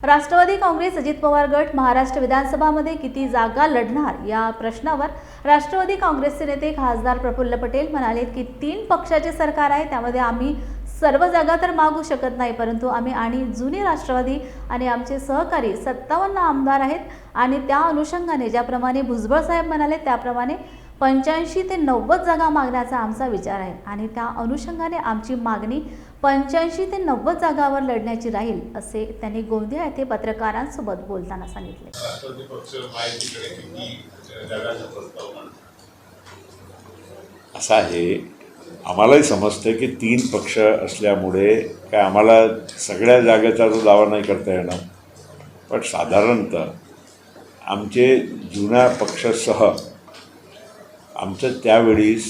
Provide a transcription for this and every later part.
राष्ट्रवादी काँग्रेस अजित पवार गट महाराष्ट्र विधानसभामध्ये किती जागा लढणार या प्रश्नावर राष्ट्रवादी काँग्रेसचे नेते खासदार प्रफुल्ल पटेल म्हणाले की तीन पक्षाचे सरकार आहे त्यामध्ये आम्ही सर्व जागा तर मागू शकत नाही परंतु आम्ही आणि जुने राष्ट्रवादी आणि आमचे सहकारी सत्तावन्न आमदार आहेत आणि त्या अनुषंगाने ज्याप्रमाणे भुजबळ साहेब म्हणाले त्याप्रमाणे पंच्याऐंशी ते नव्वद जागा मागण्याचा आमचा विचार आहे आणि त्या अनुषंगाने आमची मागणी पंच्याऐंशी ते नव्वद जागावर लढण्याची राहील असे त्यांनी गोंदिया येथे पत्रकारांसोबत बोलताना सांगितले. असं आहे आम्हालाही समजतं की तीन पक्ष असल्यामुळे काय आम्हाला सगळ्या जागेचा तो दावा नाही करता येणार. पण साधारणतः आमचे जुन्या पक्षासह आमचं त्यावेळीस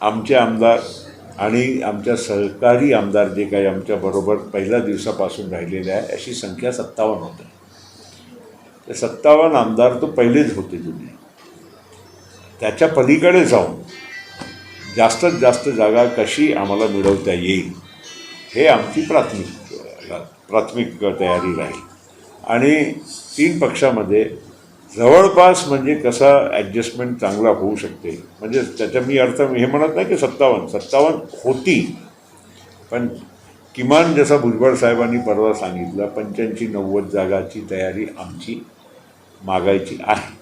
आमचे आमदार आणि आमच्या सहकारी आमदार जे काही आमच्याबरोबर पहिल्या दिवसापासून राहिलेले आहे अशी संख्या सत्तावन्न होते ते सत्तावन्न आमदार तो पहिलेच होते जुने. त्याच्या पलीकडे जाऊन जास्तीत जास्त जागा कशी आम्हाला मिळवता येईल हे आमची प्राथमिक प्राथमिक तयारी राहील. आणि तीन पक्षामध्ये जवळपास म्हणजे कसा ॲडजस्टमेंट चांगला होऊ शकते. म्हणजे त्याचा मी अर्थ हे म्हणत नाही की सत्तावन्न. सत्तावन्न होती. पण किमान जसा भुजबळ साहेबांनी परवा सांगितलं पंच्याऐंशी नव्वद जागाची तयारी आमची मागायची आहे.